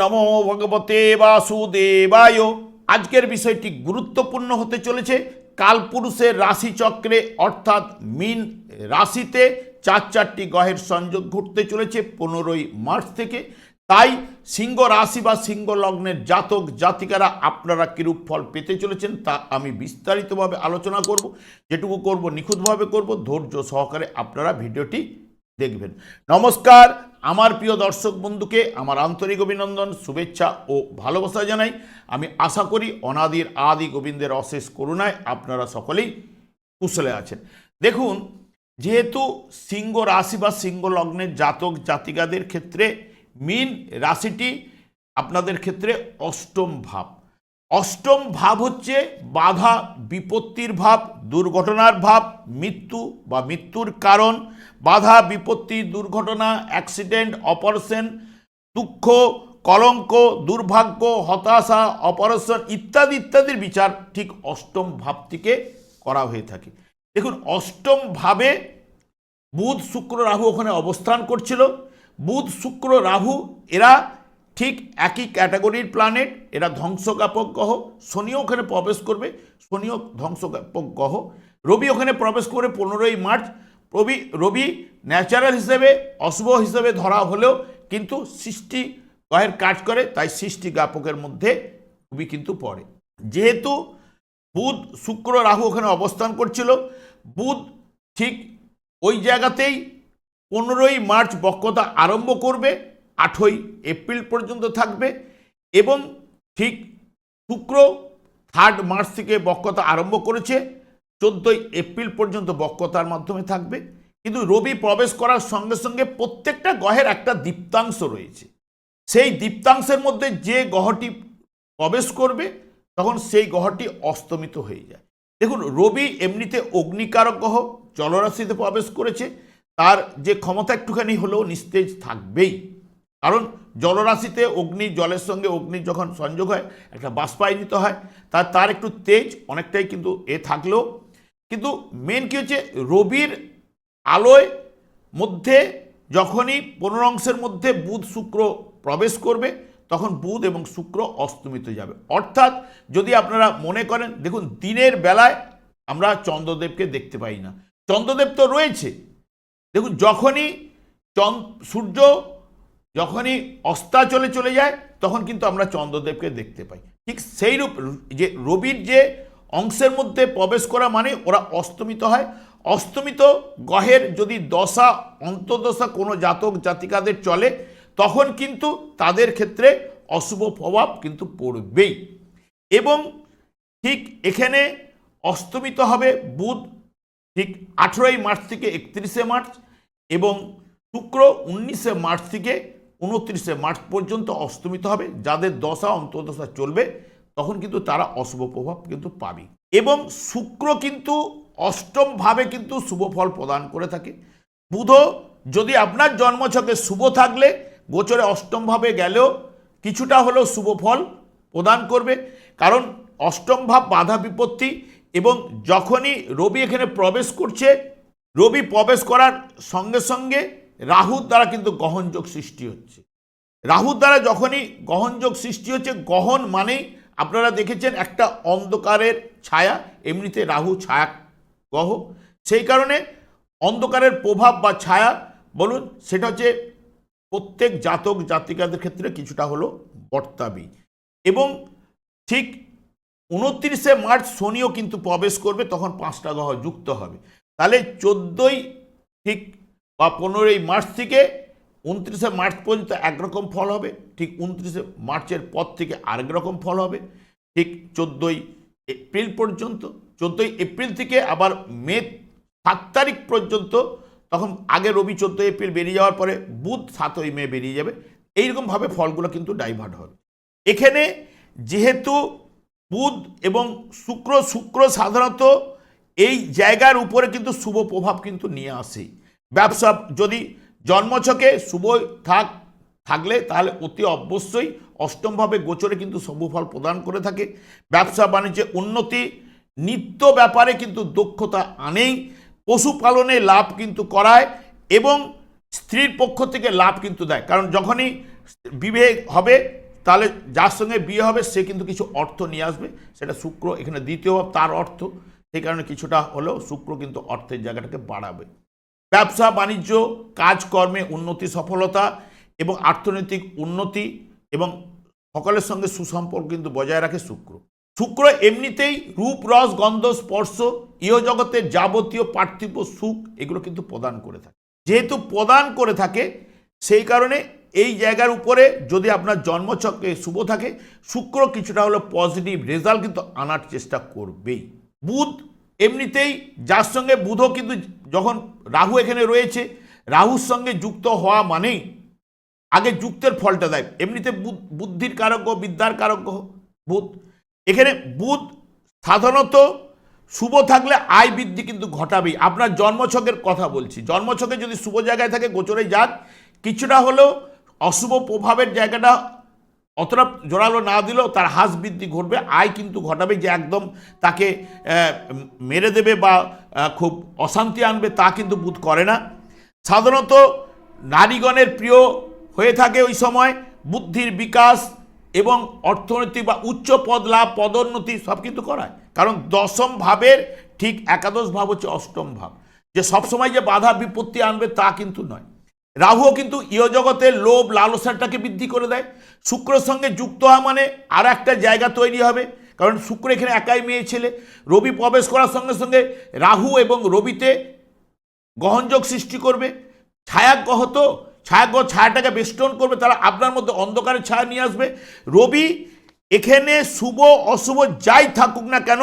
নমো ভগবতে বাসুদেবায়। আজকের বিষয়টি গুরুত্বপূর্ণ হতে চলেছে। কালপুরুষের রাশিচক্রে, অর্থাৎ মিন রাশিতে চার চারটি গ্রহের সংযোগ ঘটতে চলেছে পনেরোই মার্চ থেকে। তাই সিংহ রাশি বা সিংহ লগ্নের জাতক জাতিকারা আপনারা কিরূপ ফল পেতে চলেছেন তা আমি বিস্তারিতভাবে আলোচনা করব। যেটুকু করব, নিখুঁতভাবে করব। ধৈর্য সহকারে আপনারা ভিডিওটি দেখবেন। নমস্কার আমার প্রিয় দর্শক বন্ধুকে আমার আন্তরিক অভিনন্দন, শুভেচ্ছা ও ভালোবাসা জানাই। আমি আশা করি অনাদির আদি গোবিন্দের অশেষ করুণায় আপনারা সকলেই কুশলে আছেন। দেখুন, যেহেতু সিংহ রাশি বা সিংহ লগ্নের জাতক জাতিকাদের ক্ষেত্রে মিন রাশিটি আপনাদের ক্ষেত্রে অষ্টম ভাব। অষ্টম ভাব হচ্ছে বাধা, বিপত্তির ভাব, দুর্ঘটনার ভাব, মৃত্যু বা মৃত্যুর কারণ। বাধা, বিপত্তি, দুর্ঘটনা অ্যাক্সিডেন্ট অপারেশন দুঃখ, কলঙ্ক, দুর্ভাগ্য, হতাশা অপারেশন ইত্যাদি ইত্যাদির বিচার ঠিক অষ্টম ভাব থেকে করা হয়ে থাকে। দেখুন, অষ্টম ভাবে বুধ, শুক্র, রাহু ওখানে অবস্থান করছিল। বুধ, শুক্র, রাহু এরা ঠিক একই ক্যাটাগরির প্ল্যানেট এরা ধ্বংসজ্ঞাপক গ্রহ শনিও ওখানে প্রবেশ করবে, শনিও ধ্বংসজ্ঞাপক গ্রহ রবি ওখানে প্রবেশ করে পনেরোই মার্চ, রবি রবি ন্যাচারাল হিসেবে, অশুভ হিসেবে ধরা হলেও কিন্তু সৃষ্টি গ্রহের কাজ করে, তাই সৃষ্টি জ্ঞাপকের মধ্যে রবি কিন্তু পড়ে। যেহেতু বুধ, শুক্র, রাহু ওখানে অবস্থান করছিল, বুধ ঠিক ওই জায়গাতেই পনেরোই মার্চ বক্রতা আরম্ভ করবে আঠই এপ্রিল পর্যন্ত থাকবে এবং ঠিক শুক্র থার্ড মার্চ থেকে বক্রতা আরম্ভ করেছে, চোদ্দোই এপ্রিল পর্যন্ত বক্রতার মাধ্যমে থাকবে। কিন্তু রবি প্রবেশ করার সঙ্গে সঙ্গে প্রত্যেকটা গ্রহের একটা দীপ্তাংশ রয়েছে। সেই দীপ্তাংশের মধ্যে যে গ্রহটি প্রবেশ করবে, তখন সেই গ্রহটি অস্তমিত হয়ে যায়। দেখুন, রবি এমনিতে অগ্নিকারক গ্রহ, জলরাশিতে প্রবেশ করেছে, তার যে ক্ষমতা একটুখানি হলেও নিস্তেজ থাকবেই। কারণ জলরাশিতে অগ্নি, জলের সঙ্গে অগ্নি যখন সংযোগ হয়, একটা বাষ্পায়নিত হয় তার তার একটু তেজ অনেকটাই কিন্তু এ থাকলেও। কিন্তু মেন কি হচ্ছে? রবির আলোয় মধ্যে যখনই পনেরো অংশের মধ্যে বুধ শুক্র প্রবেশ করবে, তখন বুধ এবং শুক্র অস্তমিত যাবে। অর্থাৎ যদি আপনারা মনে করেন, দেখুন দিনের বেলায় আমরা চন্দ্রদেবকে দেখতে পাই না। চন্দ্রদেব তো রয়েছে। দেখুন যখনই চন সূর্য যখনই অস্তাচলে চলে চলে যায়, তখন কিন্তু আমরা চন্দ্রদেবকে দেখতে পাই। ঠিক সেই রূপ, যে রবির যে অংশের মধ্যে প্রবেশ করা মানে ওরা অস্তমিত হয়। অস্তমিত গহের যদি দশা অন্তদশা কোনো জাতক জাতিকাদের চলে, তখন কিন্তু তাদের ক্ষেত্রে অশুভ প্রভাব কিন্তু পড়বেই। এবং ঠিক এখানে অস্তমিত হবে বুধ, ঠিক আঠেরোই মার্চ থেকে একত্রিশে মার্চ এবং শুক্র উনিশে মার্চ থেকে উনত্রিশে মার্চ পর্যন্ত অস্তমিত হবে। যাদের দশা, অন্তর্দশা চলবে, তখন কিন্তু তারা অশুভ প্রভাব কিন্তু পাবে। এবং শুক্র কিন্তু অষ্টম ভাবে কিন্তু শুভ ফল প্রদান করে থাকে। বুধ, যদি আপনার জন্মছকে শুভ থাকলে, গোচরে অষ্টম ভাবে গেলেও কিছুটা হলেও শুভ ফল প্রদান করবে। কারণ অষ্টম ভাব বাধা বিপত্তি এবং যখনই রবি এখানে প্রবেশ করছে, রবি প্রবেশ করার সঙ্গে সঙ্গে রাহুর দ্বারা কিন্তু গহনযোগ সৃষ্টি হচ্ছে। রাহুর দ্বারা যখনই গহনযোগ সৃষ্টি হচ্ছে, গহন মানেই আপনারা দেখেছেন একটা অন্ধকারের ছায়া, এমনিতে রাহু ছায়া গহ সেই কারণে অন্ধকারের প্রভাব বা ছায়া, বলুন, সেটা হচ্ছে প্রত্যেক জাতক জাতিকাদের ক্ষেত্রে কিছুটা হলো বর্তাবি। এবং ঠিক উনত্রিশে মার্চ শনিও কিন্তু প্রবেশ করবে, তখন পাঁচটা গ্রহ যুক্ত হবে। তাহলে চোদ্দোই ঠিক বা পনেরোই মার্চ থেকে উনত্রিশে মার্চ পর্যন্ত একরকম ফল হবে, ঠিক উনত্রিশে মার্চের পর থেকে আরেক রকম ফল হবে, ঠিক চোদ্দোই এপ্রিল পর্যন্ত, চোদ্দোই এপ্রিল থেকে আবার মে সাত তারিখ পর্যন্ত, তখন আগে রবি চোদ্দোই এপ্রিল বেরিয়ে যাওয়ার পরে বুধ সাতই মে বেরিয়ে যাবে এইরকমভাবে ফলগুলো কিন্তু ডাইভার্ট হবে। এখানে যেহেতু বুধ এবং শুক্র শুক্র সাধারণত এই জায়গার উপরে কিন্তু শুভ প্রভাব কিন্তু নিয়ে আসে। ব্যবসা যদি জন্মছকে শুভ থাক, থাকলে তাহলে অতি অবশ্যই অষ্টমভাবে গোচরে কিন্তু শুভ ফল প্রদান করে থাকে। ব্যবসা বাণিজ্যে উন্নতি, নিত্য ব্যাপারে কিন্তু দক্ষতা আনেই, পশুপালনে লাভ কিন্তু করায় এবং স্ত্রীর পক্ষ থেকে লাভ কিন্তু দেয়। কারণ যখনই বিবাহ হবে, তাহলে যার সঙ্গে বিয়ে হবে, সে কিন্তু কিছু অর্থ নিয়ে আসবে। সেটা শুক্র এখানে দ্বিতীয়, তার অর্থ। সেই কারণে কিছুটা হলেও শুক্র কিন্তু অর্থের জায়গাটাকে বাড়াবে। ব্যবসা, বাণিজ্য, কাজকর্মে উন্নতি, সফলতা এবং অর্থনৈতিক উন্নতি এবং সকলের সঙ্গে সুসম্পর্ক কিন্তু বজায় রাখে শুক্র। শুক্র এমনিতেই রূপ, রস, গন্ধ, স্পর্শ, ইহ জগতের যাবতীয় পার্থিব সুখ এগুলো কিন্তু প্রদান করে থাকে। যেহেতু প্রদান করে থাকে, সেই কারণে এই জায়গার উপরে যদি আপনার জন্মচক্রে শুভ থাকে, শুক্র কিছুটা হলো পজিটিভ রেজাল্ট কিন্তু আনার চেষ্টা করবেই। বুধ এমনিতেই যার সঙ্গে বুধও কিন্তু যখন রাহু এখানে রয়েছে, রাহুর সঙ্গে যুক্ত হওয়া মানেই আগে যুক্তের ফলটা দেয়। এমনিতে বুদ্ধির কারক বিদ্যার কারক বুধ। এখানে বুধ সাধারণত শুভ থাকলে আয় বৃদ্ধি কিন্তু ঘটাবেই। আপনার জন্মছকের কথা বলছি। জন্মছকে যদি শুভ জায়গায় থাকে গোচরে যাক। কিছুটা হলেও অশুভ প্রভাবের জায়গাটা অতটা জোরালো না দিলেও তার হ্রাস বৃদ্ধি ঘটবে, আয় কিন্তু ঘটাবে, যে একদম তাকে মেরে দেবে বা খুব অশান্তি আনবে তা কিন্তু বুধ করে না। সাধারণত নারীগণের প্রিয় হয়ে থাকে ওই সময় বুদ্ধির বিকাশ এবং অর্থনৈতিক বা উচ্চ পদ লাভ, পদোন্নতি সব কিন্তু করায়। কারণ দশম ভাবের ঠিক একাদশ ভাব হচ্ছে অষ্টম ভাব। যে সবসময় যে বাধা বিপত্তি আনবে তা কিন্তু নয়। রাহুও কিন্তু ইহজগতের লোভ, লালসাটাকে বৃদ্ধি করে দেয়। শুক্রের সঙ্গে যুক্ত হওয়া মানে আর একটা জায়গা তৈরি হবে। কারণ শুক্র এখানে একাই মেয়ে ছেলে। রবি প্রবেশ করার সঙ্গে সঙ্গে রাহু এবং রবিতে গহনযোগ সৃষ্টি করবে। ছায়াগ্রহ তো ছায়াগ্রহ ছায়াটাকে বেষ্টন করবে, তারা আপনার মধ্যে অন্ধকারের ছায়া নিয়ে আসবে। রবি এখানে শুভ, অশুভ যাই থাকুক না কেন,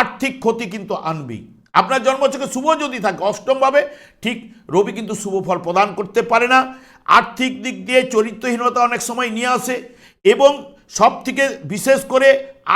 আর্থিক ক্ষতি কিন্তু আনবেই। আপনার জন্ম থেকে শুভ যদি থাকে, অষ্টমভাবে, ঠিক রবি কিন্তু শুভ ফল প্রদান করতে পারে না। আর্থিক দিক দিয়ে চরিত্রহীনতা অনেক সময় নিয়ে আসে এবং সব থেকে বিশেষ করে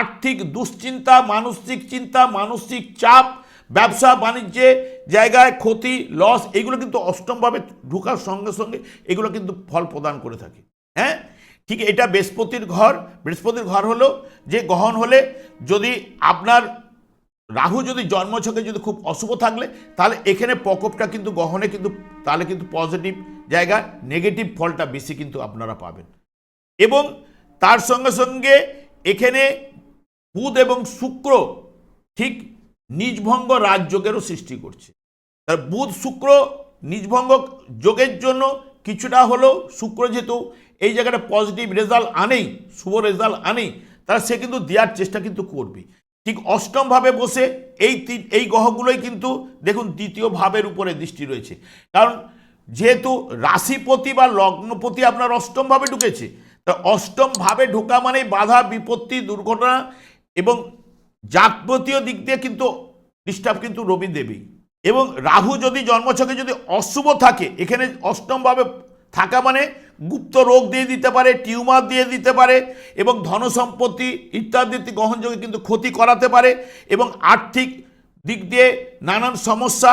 আর্থিক দুশ্চিন্তা, মানসিক চিন্তা, মানসিক চাপ, ব্যবসা, বাণিজ্যে জায়গায় ক্ষতি লস এগুলো কিন্তু অষ্টমভাবে ঢোকার সঙ্গে সঙ্গে এগুলো কিন্তু ফল প্রদান করে থাকে। হ্যাঁ? ঠিক এটা বৃহস্পতির ঘর। বৃহস্পতির ঘর হলো যে গহন হলে যদি আপনার রাহু যদি জন্মছকে যদি খুব অশুভ থাকলে, তাহলে এখানে প্রকোপটা কিন্তু গহনে কিন্তু, তাহলে কিন্তু পজিটিভ জায়গা নেগেটিভ ফলটা বেশি কিন্তু আপনারা পাবেন। এবং তার সঙ্গে সঙ্গে এখানে বুধ এবং শুক্র ঠিক নিজভঙ্গ রাজযোগেরও সৃষ্টি করছে। তার বুধ, শুক্র নিজভঙ্গ যোগের জন্য কিছুটা হলেও, শুক্র যেহেতু এই জায়গাটা পজিটিভ রেজাল্ট আনেই, শুভ রেজাল্ট আনেই তারা সে কিন্তু দেওয়ার চেষ্টা কিন্তু করবে ঠিক অষ্টমভাবে বসে এই এই গ্রহগুলোই কিন্তু দেখুন দ্বিতীয় ভাবের উপরে দৃষ্টি রয়েছে। কারণ যেহেতু রাশিপতি বা লগ্নপতি আপনার অষ্টমভাবে ঢুকেছে, তা অষ্টম ভাবে ঢোকা মানে বাধা, বিপত্তি, দুর্ঘটনা এবং জাগ্রতীয় দিক দিয়ে কিন্তু ডিস্টার্ব কিন্তু রবি দেবী। এবং রাহু যদি জন্মছকে যদি অশুভ থাকে, এখানে অষ্টমভাবে থাকা মানে গুপ্ত রোগ দিয়ে দিতে পারে, টিউমার দিয়ে দিতে পারে, এবং ধন সম্পত্তি ইত্যাদি গ্রহণযোগে কিন্তু ক্ষতি করাতে পারে, এবং আর্থিক দিক দিয়ে নানান সমস্যা,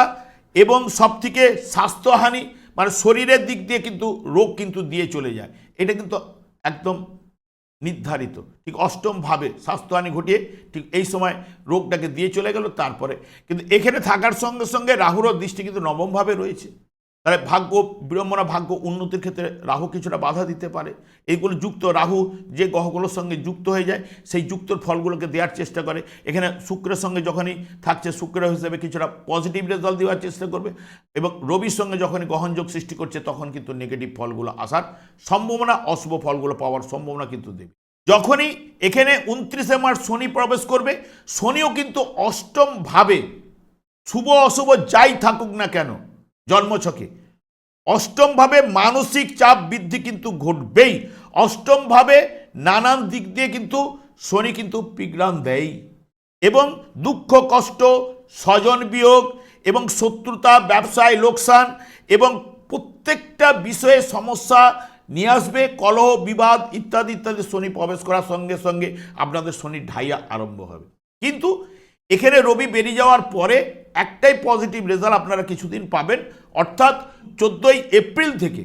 এবং সব থেকে স্বাস্থ্যহানি মানে শরীরের দিক দিয়ে কিন্তু রোগ কিন্তু দিয়ে চলে যায়। এটা কিন্তু একদম নির্ধারিত। ঠিক অষ্টমভাবে স্বাস্থ্যহানি ঘটিয়ে ঠিক এই সময় রোগটাকে দিয়ে চলে গেল, তারপরে। কিন্তু এখানে থাকার সঙ্গে সঙ্গে রাহুরও দৃষ্টি কিন্তু নবমভাবে রয়েছে। তাহলে ভাগ্য, বিড়ম্বনা ভাগ্য উন্নতির ক্ষেত্রে রাহু কিছুটা বাধা দিতে পারে। এইগুলো যুক্ত রাহু যে গ্রহগুলোর সঙ্গে যুক্ত হয়ে যায়, সেই যুক্তর ফলগুলোকে দেওয়ার চেষ্টা করে। এখানে শুক্রের সঙ্গে যখনই থাকছে, শুক্র হিসেবে কিছুটা পজিটিভ রেজাল্ট দেওয়ার চেষ্টা করবে এবং রবির সঙ্গে যখনই গ্রহণযোগ সৃষ্টি করছে, তখন কিন্তু নেগেটিভ ফলগুলো আসার সম্ভাবনা, অশুভ ফলগুলো পাওয়ার সম্ভাবনা কিন্তু দেবে। যখনই এখানে উনত্রিশে মার্চ শনি প্রবেশ করবে, শনিও কিন্তু অষ্টমভাবে শুভ অশুভ যাই থাকুক না কেন জন্মছকে অষ্টমভাবে মানসিক চাপ বৃদ্ধি কিন্তু ঘটবেই। অষ্টমভাবে নানান দিক দিয়ে কিন্তু শনি কিন্তু পিগড়ান দেয়। এবং দুঃখ, কষ্ট, স্বজন বিয়োগ এবং শত্রুতা, ব্যবসায় লোকসান এবং প্রত্যেকটা বিষয়ে সমস্যা নিয়ে আসবে, কলহ, বিবাদ ইত্যাদি ইত্যাদি শনি প্রবেশ করার সঙ্গে সঙ্গে আপনাদের শনির ঢাইয়া আরম্ভ হবে। কিন্তু এখানে রবি বেরিয়ে যাওয়ার পরে একটাই পজিটিভ রেজাল্ট আপনারা কিছুদিন পাবেন, অর্থাৎ চোদ্দোই এপ্রিল থেকে,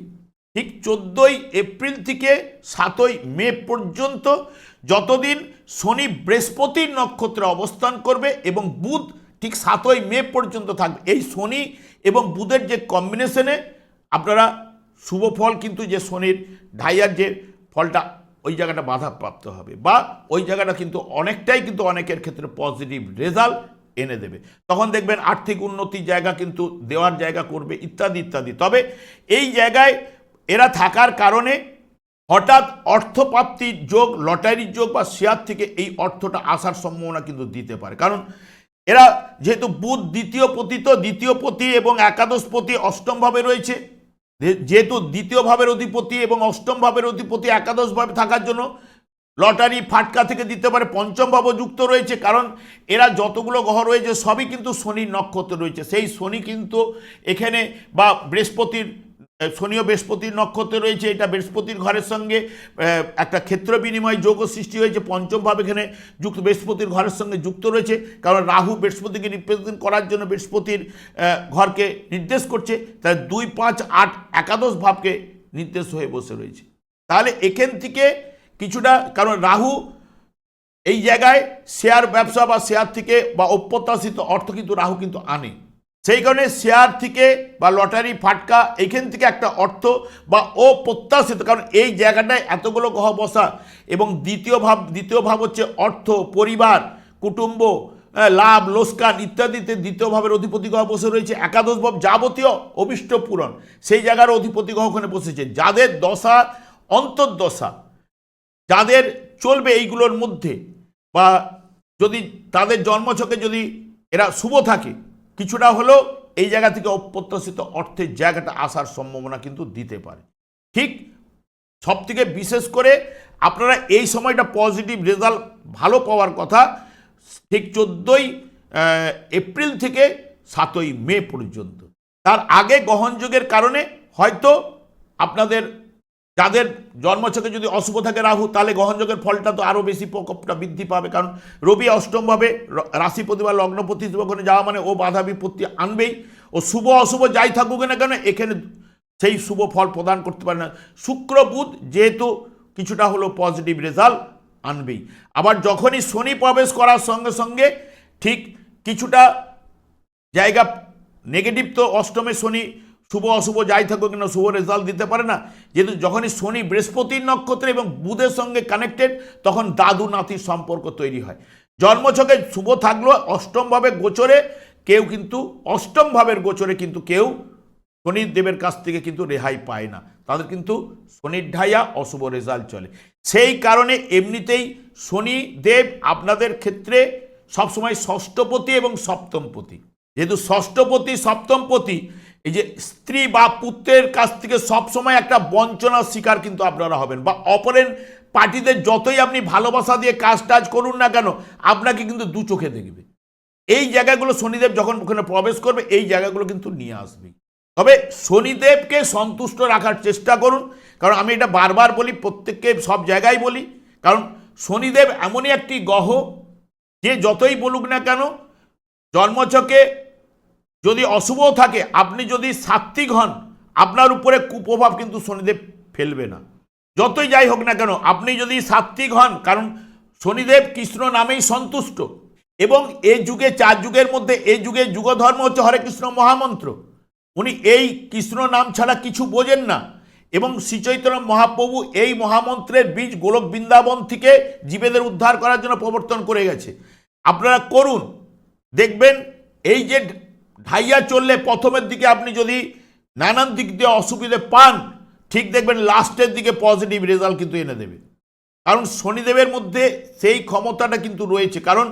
ঠিক চোদ্দোই এপ্রিল থেকে সাতই মে পর্যন্ত যতদিন শনি বৃহস্পতির নক্ষত্রে অবস্থান করবে এবং বুধ ঠিক সাতই মে পর্যন্ত থাকবে, এই শনি এবং বুধের যে কম্বিনেশনে আপনারা শুভ ফল কিন্তু যে শনির ঢাইয়ার যে ফলটা, ওই জায়গাটা বাধাপ্রাপ্ত হবে বা ওই জায়গাটা কিন্তু অনেকটাই কিন্তু অনেকের ক্ষেত্রে পজিটিভ রেজাল্ট এনে দেবে। তখন দেখবেন আর্থিক উন্নতির জায়গা কিন্তু দেওয়ার জায়গা করবে, ইত্যাদি ইত্যাদি। তবে এই জায়গায় এরা থাকার কারণে হঠাৎ অর্থপ্রাপ্তির যোগ, লটারির যোগ বা শেয়ার থেকে এই অর্থটা আসার সম্ভাবনা কিন্তু দিতে পারে। কারণ এরা যেহেতু বুধ দ্বিতীয় পতি তো দ্বিতীয় পতি এবং একাদশ পতি অষ্টমভাবে রয়েছে যেহেতু দ্বিতীয় ভাবের অধিপতি এবং অষ্টম ভাবের অধিপতি একাদশভাবে থাকার জন্য লটারি ফাটকা থেকে দিতে পারে পঞ্চম ভাবও যুক্ত রয়েছে, কারণ এরা যতগুলো গ্রহ রয়েছে সবই কিন্তু শনির নক্ষত্র রয়েছে। সেই শনি কিন্তু এখানে বা বৃহস্পতির শনিও বৃহস্পতির নক্ষত্রে রয়েছে, এটা বৃহস্পতির ঘরের সঙ্গে একটা ক্ষেত্র বিনিময় যোগ সৃষ্টি হয়েছে, পঞ্চম ভাব এখানে যুক্ত, বৃহস্পতির ঘরের সঙ্গে যুক্ত রয়েছে, কারণ রাহু বৃহস্পতিকে রিপ্রেজেন্ট করার জন্য বৃহস্পতির ঘরকে নির্দেশ করছে, তাই দুই, পাঁচ, আট, একাদশ ভাবকে নির্দেশ হয়ে বসে রয়েছে। তাহলে এখান থেকে কিছুটা, কারণ রাহু এই জায়গায় শেয়ার ব্যবসা বা শেয়ার থেকে বা অপ্রত্যাশিত অর্থ কিন্তু রাহু কিন্তু আনে। সেই কারণে শেয়ার থেকে বা লটারি ফাটকা এইখান থেকে একটা অর্থ বা অপ্রত্যাশিত, কারণ এই জায়গাটায় এতগুলো গ্রহ বসা। এবং দ্বিতীয় ভাব দ্বিতীয় ভাব হচ্ছে অর্থ, পরিবার, কুটুম্ব লাভ লোসকান ইত্যাদিতে দ্বিতীয় ভাবের অধিপতি গ্রহ বসে রয়েছে। একাদশ ভাব যাবতীয় অভিষ্ট পূরণ, সেই জায়গার অধিপতি গ্রহ ওখানে বসেছে। যাদের দশা, অন্তর্দশা যাদের চলবে এইগুলোর মধ্যে বা যদি তাদের জন্মছকে যদি এরা শুভ থাকে, কিছুটা হলেও এই জায়গা থেকে অপ্রত্যাশিত অর্থের জায়গাটা আসার সম্ভাবনা কিন্তু দিতে পারে। ঠিক সব থেকে বিশেষ করে আপনারা এই সময়টা পজিটিভ রেজাল্ট ভালো পাওয়ার কথা, ঠিক চোদ্দোই এপ্রিল থেকে সাতই মে পর্যন্ত। তার আগে গ্রহণযোগের কারণে হয়তো আপনাদের যাদের জন্মছকে যদি অশুভ থাকে রাহু, তাহলে গ্রহণযোগের ফলটা তো আরও বেশি প্রকোপটা বৃদ্ধি পাবে। কারণ রবি অষ্টমভাবে রাশিপতি বা লগ্নপতি ওখানে যাওয়া মানে ও বাধা বিপত্তি আনবেই। ও শুভ অশুভ যাই থাকুক না কেন, এখানে সেই শুভ ফল প্রদান করতে পারে না। শুক্র বুধ যেহেতু কিছুটা হলো পজিটিভ রেজাল্ট আনবেই। আবার যখনই শনি প্রবেশ করার সঙ্গে সঙ্গে ঠিক কিছুটা জায়গা নেগেটিভ তো অষ্টমে শনি শুভ অশুভ যাই থাকুক না শুভ রেজাল্ট দিতে পারে না। যেহেতু যখনই শনি বৃহস্পতির নক্ষত্রে এবং বুধের সঙ্গে কানেক্টেড তখন দাদু নাতির সম্পর্ক তৈরি হয়। জন্মছকে শুভ থাকলেও অষ্টমভাবে গোচরে, কেউ কিন্তু অষ্টম ভাবের গোচরে কিন্তু কেউ শনির দেবের কাছ থেকে কিন্তু রেহাই পায় না। তাদের কিন্তু শনির ঢাইয়া অশুভ রেজাল্ট চলে। সেই কারণে এমনিতেই শনি দেব আপনাদের ক্ষেত্রে সবসময় ষষ্ঠপতি এবং সপ্তমপতি। যেহেতু ষষ্ঠপতি, সপ্তমপতি এই যে স্ত্রী বা পুত্রের কাছ থেকে সবসময় একটা বঞ্চনার শিকার কিন্তু আপনারা হবেন বা অপরের পার্টিদের যতই আপনি ভালোবাসা দিয়ে কাজ টাজ করুন না কেন, আপনাকে কিন্তু দু চোখে দেখবে। এই জায়গাগুলো শনিদেব যখন ওখানে প্রবেশ করবে, এই জায়গাগুলো কিন্তু নিয়ে আসবে। তবে শনিদেবকে সন্তুষ্ট রাখার চেষ্টা করুন, কারণ আমি এটা বারবার বলি, প্রত্যেককে সব জায়গায় বলি, কারণ শনিদেব এমনই একটি গ্রহ, যে যতই বলুক না কেন, জন্মছকে যদি অশুভ থাকে, আপনি যদি সাত্ত্বিক হন, আপনার উপরে কুপ্রভাব কিন্তু শনিদেব ফেলবে না। যতই যাই হোক না কেন, আপনি যদি সাত্ত্বিক হন, কারণ শনিদেব কৃষ্ণ নামেই সন্তুষ্ট এবং এই যুগে, চার যুগের মধ্যে এই যুগে যুগধর্ম হচ্ছে হরে কৃষ্ণ মহামন্ত্র। উনি এই কৃষ্ণ নাম ছাড়া কিছু বোঝেন না এবং শ্রীচৈতন্য মহাপ্রভু এই মহামন্ত্রের বীজ গোলক বৃন্দাবন থেকে জীবেদের উদ্ধার করার জন্য প্রবর্তন করে গেছে। আপনারা করুন, দেখবেন এই যে ঢাইয়া চললে প্রথমের দিকে আপনি যদি নানান দিক দিয়ে অসুবিধে পান, ঠিক দেখবেন লাস্টের দিকে পজিটিভ রেজাল্ট কিন্তু এনে দেবে। কারণ শনিদেবের মধ্যে সেই ক্ষমতাটা কিন্তু রয়েছে। কারণ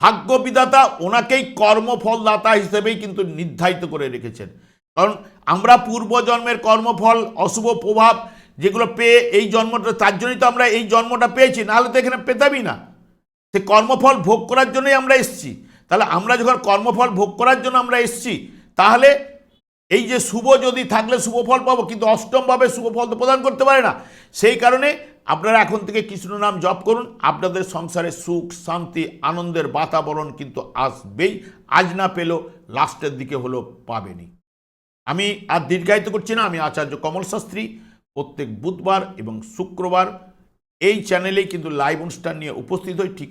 ভাগ্য বিধাতা ওনাকেই কর্মফলদাতা হিসেবেই কিন্তু নির্ধারিত করে রেখেছেন। কারণ আমরা পূর্বজন্মের কর্মফল, অশুভ প্রভাব যেগুলো পেয়ে এই জন্মটা, তার জন্যই তো আমরা এই জন্মটা পেয়েছি, নাহলে তো এখানে পেতামই না। সে কর্মফল ভোগ করার জন্যই আমরা এসছি। তাহলে আমরা যখন কর্মফল ভোগ করার জন্য আমরা এসছি, তাহলে এই যে শুভ যদি থাকলে শুভ ফল পাবো, কিন্তু অষ্টমভাবে শুভ ফল তো প্রদান করতে পারে না। সেই কারণে আপনারা এখন থেকে কৃষ্ণ নাম জপ করুন। আপনাদের সংসারে সুখ, শান্তি, আনন্দের বাতাবরণ কিন্তু আসবেই। আজ না পেলেও লাস্টের দিকে হলো পাবেনি। আমি আর দীর্ঘায়িত করছি না। আমি আচার্য কমল শাস্ত্রী। প্রত্যেক বুধবার এবং শুক্রবার এই চ্যানেলেই কিন্তু লাইভ অনুষ্ঠান নিয়ে উপস্থিত হই। ঠিক